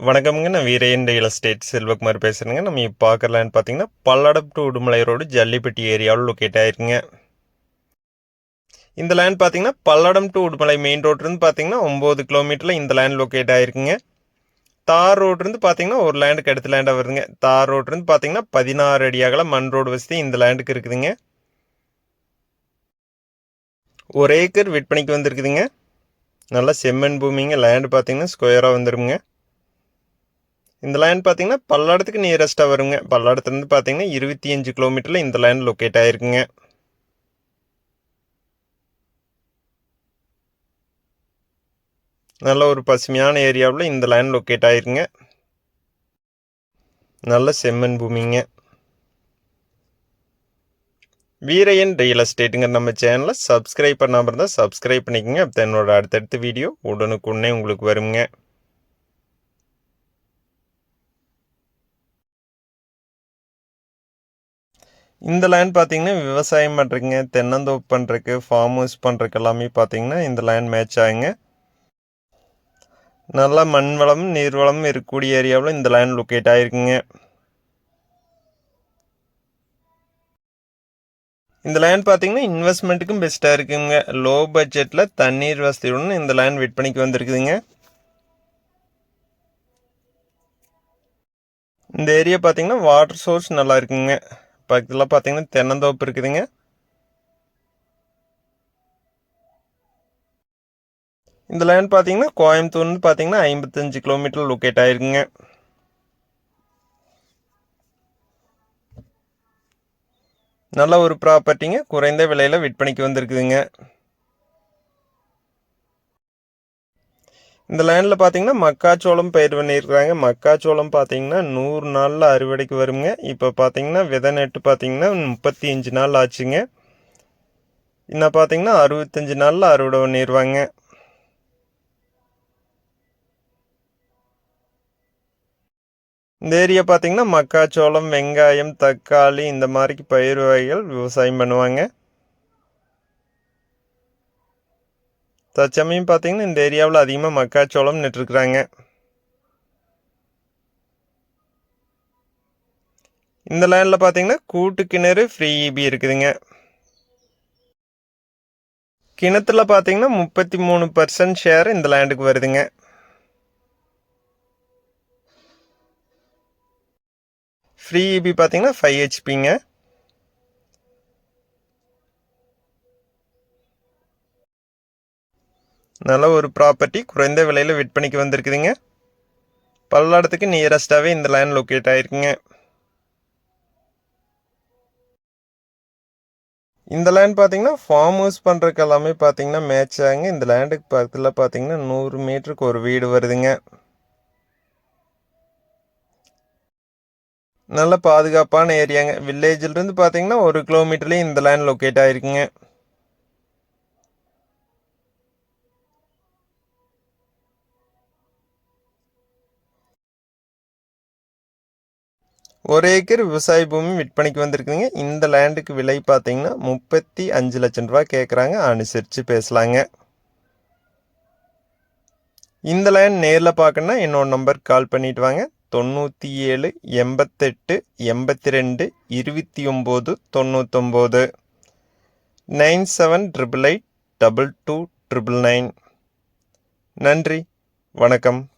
வணக்கம்ங்க. நான் வீரையன் எஸ்டேட் செல்வகுமார் பேசுகிறேங்க நம்ம இப்போ பார்க்குற லேண்ட் பார்த்தீங்கன்னா பல்லடம் டு உடுமலை ரோடு ஜல்லிப்பட்டி ஏரியாவில் லொக்கேட் ஆயிருக்குங்க. இந்த லேண்ட் பார்த்தீங்கன்னா பல்லடம் டு உடுமலை மெயின் ரோட்லேருந்து பார்த்தீங்கன்னா ஒம்பது கிலோமீட்டரில் இந்த லேண்ட் லொக்கேட் ஆயிருக்குங்க. தார் ரோட்லேருந்து பார்த்தீங்கன்னா ஒரு லேண்டுக்கு அடுத்த லேண்டாக வருதுங்க. தார் ரோட்லேருந்து பார்த்தீங்கன்னா பதினாறு அடி அகல மண் ரோடு வசதி இந்த லேண்டுக்கு இருக்குதுங்க. ஒரு ஏக்கர் விற்பனைக்கு வந்திருக்குதுங்க. நல்லா செம்மண் பூமிங்க. லேண்டு பார்த்தீங்கன்னா ஸ்கொயராக வந்துருங்க இந்த லேண்ட் பார்த்தீங்கன்னா பல்லடத்துக்கு நியரஸ்ட்டாக வருங்க. பல்லடத்துலேருந்து பார்த்தீங்கன்னா இருபத்தி அஞ்சு கிலோமீட்டரில் இந்த லேண்ட் லொக்கேட் ஆகிருக்குங்க நல்ல ஒரு பசுமையான ஏரியாவில் இந்த லேண்ட் லொக்கேட் ஆகிருங்க நல்ல செம்மண் பூமிங்க. வீரையன் ரியல் எஸ்டேட்டுங்க நம்ம சேனலை சப்ஸ்கிரைப் பண்ணாமல் இருந்தால் சப்ஸ்கிரைப் பண்ணிக்கோங்க. அப்போ என்னோட அடுத்தடுத்த வீடியோ உடனுக்குடனே உங்களுக்கு வருங்க. இந்த லேண்ட் பார்த்தீங்கன்னா விவசாயம் பண்ணுறதுங்க தென்னந்தோப்பு பண்ணுறக்கு ஃபார்ம் ஹவுஸ் பண்ணுறக்கு எல்லாமே பார்த்தீங்கன்னா இந்த லேண்ட் மேட்ச் ஆகுங்க. நல்லா மண் வளம் நீர் வளம் இருக்கக்கூடிய ஏரியாவில் இந்த லேண்ட் லொக்கேட் ஆகிருக்குங்க இந்த லேண்ட் பார்த்தீங்கன்னா இன்வெஸ்ட்மெண்ட்டுக்கும் பெஸ்ட்டாக இருக்குங்க. லோ பட்ஜெட்டில் தண்ணீர் வசதியுடன் இந்த லேண்ட் விற்பனைக்கு வந்திருக்குதுங்க. இந்த ஏரியா பார்த்தீங்கன்னா வாட்டர் சோர்ஸ் நல்லா இருக்குங்க. பக்கத்தில் பார்த்தீங்கன்னா தென்னந்தோப்பு இருக்குதுங்க. இந்த லேண்ட் பார்த்தீங்கன்னா கோயம்புத்தூர்னு பார்த்தீங்கன்னா ஐம்பத்தஞ்சு கிலோமீட்டர் லொக்கேட் ஆயிருக்குங்க. நல்ல ஒரு ப்ராப்பர்ட்டிங்க குறைந்த விலையில் விற்பனைக்கு வந்திருக்குதுங்க. இந்த லேண்டில் பார்த்தீங்கன்னா மக்காச்சோளம் பயிர் பண்ணியிருக்கிறாங்க. மக்காச்சோளம் பார்த்தீங்கன்னா நூறு நாளில் அறுவடைக்கு வருங்க. இப்போ பார்த்தீங்கன்னா விதை நெட்டு பார்த்தீங்கன்னா முப்பத்தி அஞ்சு நாள் ஆச்சுங்க. இன்னும் பார்த்தீங்கன்னா அறுபத்தஞ்சு நாளில் அறுவடை பண்ணிடுவாங்க இந்த ஏரியா பார்த்தீங்கன்னா மக்காச்சோளம் வெங்காயம் தக்காளி இந்த மாதிரி பயிர் வகைகள் விவசாயம் பண்ணுவாங்க. தற்சமயம் பார்த்தீங்கன்னா இந்த ஏரியாவில் அதிகமாக மக்காச்சோளம் நட்டுருக்குறாங்க. இந்த லேண்டில் பார்த்தீங்கன்னா கூட்டு கிணறு ஃப்ரீ இபி இருக்குதுங்க. கிணத்துல பார்த்தீங்கன்னா முப்பத்தி மூணு பர்சன்ட் ஷேர் இந்த லேண்டுக்கு வருதுங்க. ஃப்ரீ இபி பார்த்தீங்கன்னா ஃபைவ் ஹெச்பிங்க நல்ல ஒரு ப்ராப்பர்ட்டி குறைந்த விலையில் விற்பனைக்கு வந்திருக்குதுங்க. பல்லடத்துக்கு நியரஸ்டாகவே இந்த லேண்ட் லொக்கேட் ஆகிருக்குங்க இந்த லேண்ட் பார்த்தீங்கன்னா ஃபார்ம் ஹவுஸ் பண்ணுறதுக்கு எல்லாமே பார்த்தீங்கன்னா மேட்ச் ஆகுங்க. இந்த லேண்டுக்கு பக்கத்தில் பார்த்தீங்கன்னா நூறு மீட்டருக்கு ஒரு வீடு வருதுங்க. நல்ல பாதுகாப்பான ஏரியாங்க வில்லேஜிலிருந்து பார்த்தீங்கன்னா ஒரு கிலோமீட்டர்லேயும் இந்த லேண்ட் லொக்கேட் ஆகிருக்குங்க ஒரு ஏக்கர் விவசாய பூமி விற்பனைக்கு வந்திருக்குங்க இந்த லேண்டுக்கு விலை பார்த்தீங்கன்னா முப்பத்தி அஞ்சு லட்சம் ரூபா கேட்குறாங்க அனுசரித்து பேசலாங்க. இந்த லேண்ட் நேரில் பார்க்கணுன்னா என்னோட நம்பருக்கு கால் பண்ணிட்டு வாங்க. தொண்ணூற்றி ஏழு எண்பத்தெட்டு எண்பத்தி ரெண்டு இருபத்தி ஒம்பது தொண்ணூத்தொம்பது. Nine seven triple eight double two triple nine. நன்றி. வணக்கம்.